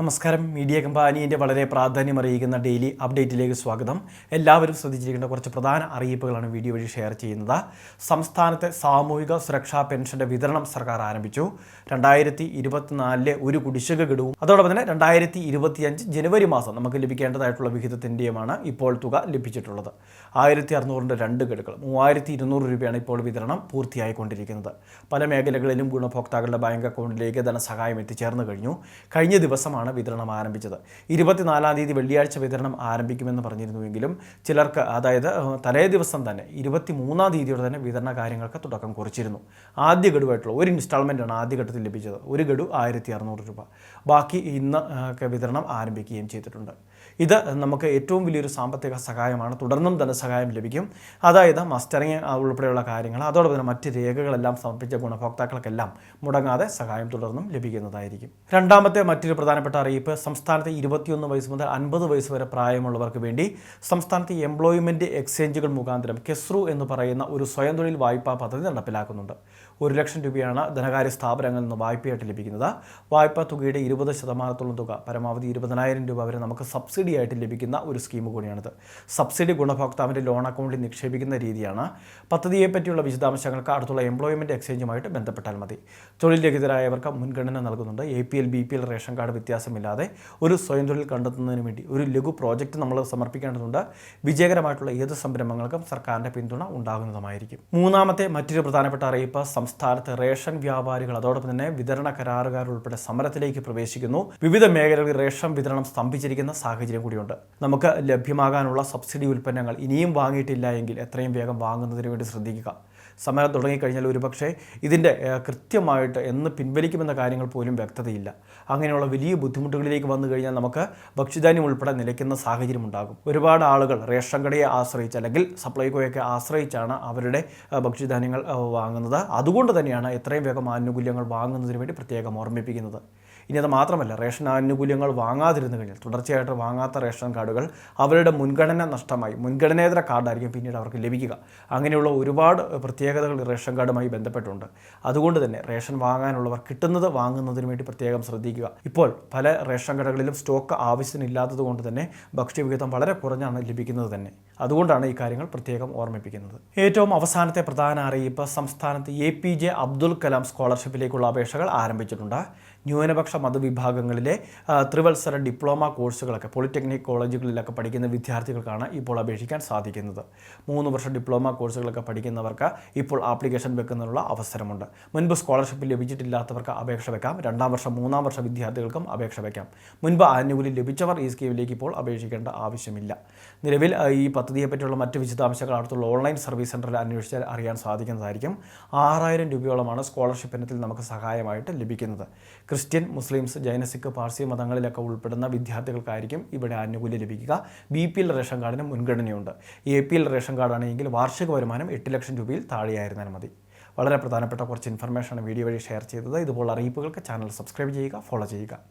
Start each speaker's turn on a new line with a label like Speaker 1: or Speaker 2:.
Speaker 1: നമസ്കാരം. മീഡിയ കമ്പാനിയുടെ വളരെ പ്രാധാന്യം അറിയിക്കുന്ന ഡെയിലി അപ്ഡേറ്റിലേക്ക് സ്വാഗതം. എല്ലാവരും ശ്രദ്ധിച്ചിരിക്കേണ്ട കുറച്ച് പ്രധാന അറിയിപ്പുകളാണ് വീഡിയോ വഴി ഷെയർ ചെയ്യുന്നത്. സംസ്ഥാനത്തെ സാമൂഹിക സുരക്ഷാ പെൻഷന്റെ വിതരണം സർക്കാർ ആരംഭിച്ചു. രണ്ടായിരത്തി ഇരുപത്തിനാലിലെ ഒരു കുടിശ്ശിക ഗഡുവും അതോടൊപ്പം തന്നെ രണ്ടായിരത്തി ഇരുപത്തിയഞ്ച് ജനുവരി മാസം നമുക്ക് ലഭിക്കേണ്ടതായിട്ടുള്ള വിഹിതത്തിന്റെയുമാണ് ഇപ്പോൾ തുക ലഭിച്ചിട്ടുള്ളത്. ആയിരത്തി അറുന്നൂറിന്റെ രണ്ട് ഗഡുകൾ മൂവായിരത്തി ഇരുന്നൂറ് രൂപയാണ് ഇപ്പോൾ വിതരണം പൂർത്തിയായിക്കൊണ്ടിരിക്കുന്നത്. പല മേഖലകളിലും ഗുണഭോക്താക്കളുടെ ബാങ്ക് അക്കൗണ്ടിലേക്ക് ധനസഹായം എത്തിച്ചേർന്ന് കഴിഞ്ഞു. കഴിഞ്ഞ ദിവസമാണ് വിതരണം ആരംഭിച്ചത്. ഇരുപത്തിനാലാം തീയതി വെള്ളിയാഴ്ച വിതരണം ആരംഭിക്കുമെന്ന് പറഞ്ഞിരുന്നുവെങ്കിലും ചിലർക്ക് അതായത് തലേ ദിവസം തന്നെ ഇരുപത്തി മൂന്നാം തീയതിയോടെ തന്നെ വിതരണ കാര്യങ്ങൾക്ക് തുടക്കം കുറിച്ചിരുന്നു. ആദ്യ ഗഡുവായിട്ടുള്ള ഒരു ഇൻസ്റ്റാൾമെന്റാണ് ആദ്യ ഘട്ടത്തിൽ ലഭിച്ചത്. ഒരു ഗഡു ആയിരത്തി അറുന്നൂറ് രൂപ. ബാക്കി ഇന്ന് വിതരണം ആരംഭിക്കുകയും ചെയ്തിട്ടുണ്ട്. ഇത് നമുക്ക് ഏറ്റവും വലിയൊരു സാമ്പത്തിക സഹായമാണ്. തുടർന്നും ധനസഹായം ലഭിക്കും. അതായത് മസ്റ്ററിങ് ഉൾപ്പെടെയുള്ള കാര്യങ്ങൾ അതോടൊപ്പം തന്നെ മറ്റ് രേഖകളെല്ലാം സമർപ്പിച്ച ഗുണഭോക്താക്കൾക്കെല്ലാം മുടങ്ങാതെ സഹായം തുടർന്നും ലഭിക്കുന്നതായിരിക്കും. രണ്ടാമത്തെ മറ്റൊരു പ്രധാനപ്പെട്ട അറിയിപ്പ് സംസ്ഥാനത്തെ ഇരുപത്തിയൊന്ന് വയസ്സ് മുതൽ അൻപത് വയസ്സ് വരെ പ്രായമുള്ളവർക്ക് വേണ്ടി സംസ്ഥാനത്തെ എംപ്ലോയ്മെന്റ് എക്സ്ചേഞ്ചുകൾ മുഖാന്തരം കെസ്രു എന്ന് പറയുന്ന ഒരു സ്വയം തൊഴിൽ വായ്പാ പദ്ധതി നടപ്പിലാക്കുന്നുണ്ട്. ഒരു ലക്ഷം രൂപയാണ് ധനകാര്യ സ്ഥാപനങ്ങളിൽ നിന്ന് വായ്പയായിട്ട് ലഭിക്കുന്നത്. വായ്പാ തുകയുടെ ഇരുപത് ശതമാനത്തോളം തുക പരമാവധി ഇരുപതിനായിരം രൂപ വരെ നമുക്ക് സബ്സിഡി ആയിട്ട് ലഭിക്കുന്ന ഒരു സ്കീം കൂടിയാണിത്. സബ്സിഡി ഗുണഭോക്താവിന്റെ ലോൺ അക്കൗണ്ടിൽ നിക്ഷേപിക്കുന്ന രീതിയാണ്. പദ്ധതിയെ പറ്റിയുള്ള വിശദാംശങ്ങൾക്ക് അടുത്തുള്ള എംപ്ലോയ്മെന്റ് എക്സ്ചേഞ്ചുമായിട്ട് ബന്ധപ്പെട്ടാൽ മതി. തൊഴിൽ രഹിതരായവർക്ക് മുൻഗണന നൽകുന്നുണ്ട്. A P L B P L ration card വ്യത്യാസമില്ലാതെ ഒരു സ്വയം തൊഴിൽ കണ്ടെത്തുന്നതിന് വേണ്ടി ഒരു ലഘു പ്രോജക്റ്റ് നമ്മൾ സമർപ്പിക്കേണ്ടതുണ്ട്. വിജയകരമായിട്ടുള്ള ഏത് സംരംഭങ്ങൾക്കും സർക്കാരിന്റെ പിന്തുണ ഉണ്ടാകുന്നതുമായിരിക്കും. മൂന്നാമത്തെ മറ്റൊരു പ്രധാനപ്പെട്ട അറിയിപ്പ് സംസ്ഥാനത്ത് റേഷൻ വ്യാപാരികൾ അതോടൊപ്പം തന്നെ വിതരണ കരാറുകാർ ഉൾപ്പെടെ സമരത്തിലേക്ക് പ്രവേശിക്കുന്നു. വിവിധ മേഖലകളിൽ റേഷൻ വിതരണം സ്തംഭിച്ചിരിക്കുന്ന സാഹചര്യം കൂടിയുണ്ട്. നമുക്ക് ലഭ്യമാകാനുള്ള സബ്സിഡി ഉൽപ്പന്നങ്ങൾ ഇനിയും വാങ്ങിയിട്ടില്ല എങ്കിൽ എത്രയും വേഗം വാങ്ങുന്നതിന് വേണ്ടി ശ്രദ്ധിക്കുക. സമരം തുടങ്ങിക്കഴിഞ്ഞാൽ ഒരുപക്ഷെ ഇതിന്റെ കൃത്യമായിട്ട് എന്ന് പിൻവലിക്കുമെന്ന കാര്യങ്ങൾ പോലും വ്യക്തതയില്ല. അങ്ങനെയുള്ള വലിയ ബുദ്ധിമുട്ടുകളിലേക്ക് വന്നു കഴിഞ്ഞാൽ നമുക്ക് ഭക്ഷ്യധാന്യം ഉൾപ്പെടെ നിലയ്ക്കുന്ന സാഹചര്യം ഉണ്ടാകും. ഒരുപാട് ആളുകൾ റേഷൻ കടയെ ആശ്രയിച്ച് അല്ലെങ്കിൽ സപ്ലൈകോയൊക്കെ ആശ്രയിച്ചാണ് അവരുടെ ഭക്ഷ്യധാന്യങ്ങൾ വാങ്ങുന്നത്. അതുകൊണ്ട് തന്നെയാണ് എത്രയും വേഗം ആനുകൂല്യങ്ങൾ വാങ്ങുന്നതിന് വേണ്ടി പ്രത്യേകം ഓർമ്മിപ്പിക്കുന്നത്. ഇനി അത് മാത്രമല്ല റേഷൻ ആനുകൂല്യങ്ങൾ വാങ്ങാതിരുന്നു കഴിഞ്ഞാൽ തുടർച്ചയായിട്ട് വാങ്ങാത്ത റേഷൻ കാർഡുകൾ അവരുടെ മുൻഗണന നഷ്ടമായി മുൻഗണനേതര കാർഡായിരിക്കും പിന്നീട് അവർക്ക് ലഭിക്കുക. അങ്ങനെയുള്ള ഒരുപാട് പ്രത്യേകതകൾ റേഷൻ കാർഡുമായി ബന്ധപ്പെട്ടുണ്ട്. അതുകൊണ്ട് തന്നെ റേഷൻ വാങ്ങാനുള്ളവർ കിട്ടുന്നത് വാങ്ങുന്നതിന് വേണ്ടി പ്രത്യേകം ശ്രദ്ധിക്കുക. ഇപ്പോൾ പല റേഷൻ കടകളിലും സ്റ്റോക്ക് ആവശ്യത്തിനില്ലാത്തത് കൊണ്ട് തന്നെ ഭക്ഷ്യവിഹിതം വളരെ കുറഞ്ഞാണ് ലഭിക്കുന്നത് തന്നെ. അതുകൊണ്ടാണ് ഈ കാര്യങ്ങൾ പ്രത്യേകം ഓർമ്മിപ്പിക്കുന്നത്. ഏറ്റവും അവസാനത്തെ പ്രധാന അറിയിപ്പ് സംസ്ഥാനത്ത് A P J Abdul Kalam സ്കോളർഷിപ്പിലേക്കുള്ള അപേക്ഷകൾ ആരംഭിച്ചിട്ടുണ്ട്. ന്യൂനപക്ഷ മതവിഭാഗങ്ങളിലെ ത്രിവത്സര ഡിപ്ലോമ കോഴ്സുകളൊക്കെ പോളിടെക്നിക് കോളേജുകളിലൊക്കെ പഠിക്കുന്ന വിദ്യാർത്ഥികൾക്കാണ് ഇപ്പോൾ അപേക്ഷിക്കാൻ സാധിക്കുന്നത്. മൂന്ന് വർഷം ഡിപ്ലോമ കോഴ്സുകളൊക്കെ പഠിക്കുന്നവർക്ക് ഇപ്പോൾ ആപ്ലിക്കേഷൻ വെക്കുന്നതിനുള്ള അവസരമുണ്ട്. മുൻപ് സ്കോളർഷിപ്പ് ലഭിച്ചിട്ടില്ലാത്തവർക്ക് അപേക്ഷ വെക്കാം. രണ്ടാം വർഷം മൂന്നാം വർഷ വിദ്യാർത്ഥികൾക്കും അപേക്ഷ വെക്കാം. മുൻപ് ആനുകൂല്യം ലഭിച്ചവർ ഈ സ്കീമിലേക്ക് ഇപ്പോൾ അപേക്ഷിക്കേണ്ട ആവശ്യമില്ല. നിലവിൽ ഈ ഈ പദ്ധതിയെപ്പറ്റിയുള്ള മറ്റ് വിശദാംശങ്ങൾ അടുത്തുള്ള ഓൺലൈൻ സർവീസ് സെന്ററിൽ അന്വേഷിച്ചാൽ അറിയാൻ സാധിക്കുന്നതായിരിക്കും. ആറായിരം രൂപയോളമാണ് സ്കോളർഷിപ്പ് ഇനത്തിൽ നമുക്ക് സഹായമായിട്ട് ലഭിക്കുന്നത്. ക്രിസ്ത്യൻ മുസ്ലിംസ് ജൈനസിക്ക് പാർസി മതങ്ങളിലൊക്കെ ഉൾപ്പെടുന്ന വിദ്യാർത്ഥികൾക്കായിരിക്കും ഇവിടെ ആനുകൂല്യം ലഭിക്കുക. ബി പി എൽ റേഷൻ കാർഡിന് മുൻഗണനയുണ്ട്. എ പി എൽ റേഷൻ കാർഡാണെങ്കിൽ വാർഷിക വരുമാനം എട്ട് ലക്ഷം രൂപയിൽ താഴെയായിരുന്നാൽ മതി. വളരെ പ്രധാനപ്പെട്ട കുറച്ച് ഇൻഫർമേഷനാണ് വീഡിയോ വഴി ഷെയർ ചെയ്തത്. ഇതുപോലുള്ള അറിയിപ്പുകൾക്ക് ചാനൽ സബ്സ്ക്രൈബ് ചെയ്യുക ഫോളോ ചെയ്യുക.